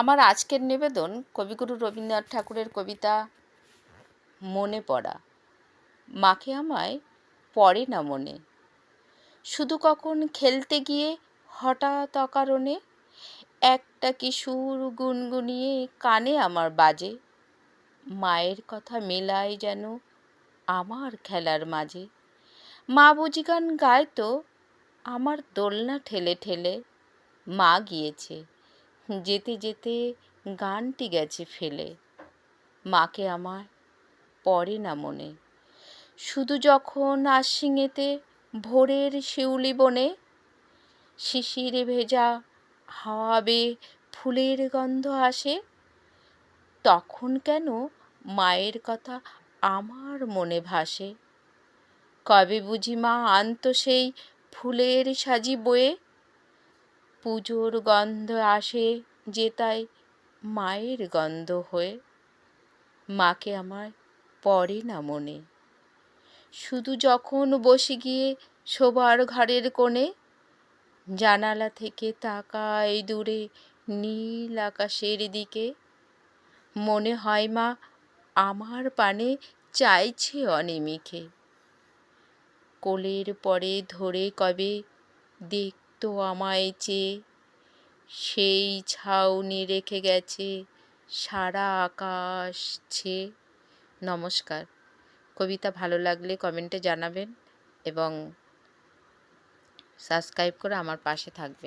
আমার আজকের নিবেদন কবিগুরু রবীন্দ্রনাথ ঠাকুরের কবিতা মনে পড়া। মাকে আমায় পড়ে না মনে। শুধু কখন খেলতে গিয়ে হঠাৎ অকারণে একটা কিশোর গুনগুনিয়ে কানে আমার বাজে। মায়ের কথা মেলায় যেন আমার খেলার মাঝে। মা বুঝি গান গায় তো আমার দোলনা ঠেলে ঠেলে মা গিয়েছে। যেতে যেতে গানটি গেছে ফেলে। মাকে আমার পড়ে না মনে। শুধু যখন আশ্বিঙেতে ভোরের শিউলি বনে শিশিরে ভেজা হাওয়াবে ফুলের গন্ধ আসে, তখন কেন মায়ের কথা আমার মনে ভাসে? কবে বুঝি মা আনত সেই ফুলের সাজি বয়ে পুজোর গন্ধ আসে যে তাই মায়ের গন্ধ হয়ে। মাকে আমার পড়ে না মনে। শুধু যখন বসে গিয়ে শোবার ঘরের কোণে, জানালা থেকে তাকায় দূরে নীল আকাশের দিকে। মনে হয় মা আমার পানে চাইছে অনেমিকে। কোলের পরে ধরে কবে দেখতো আমায় চেয়ে সেই ছাউনি রেখে গেছে সারা আকাশ ছে। নমস্কার। কবিতা ভালো লাগলে কমেন্টে জানাবেন এবং সাবস্ক্রাইব করে আমার পাশে থাকবেন।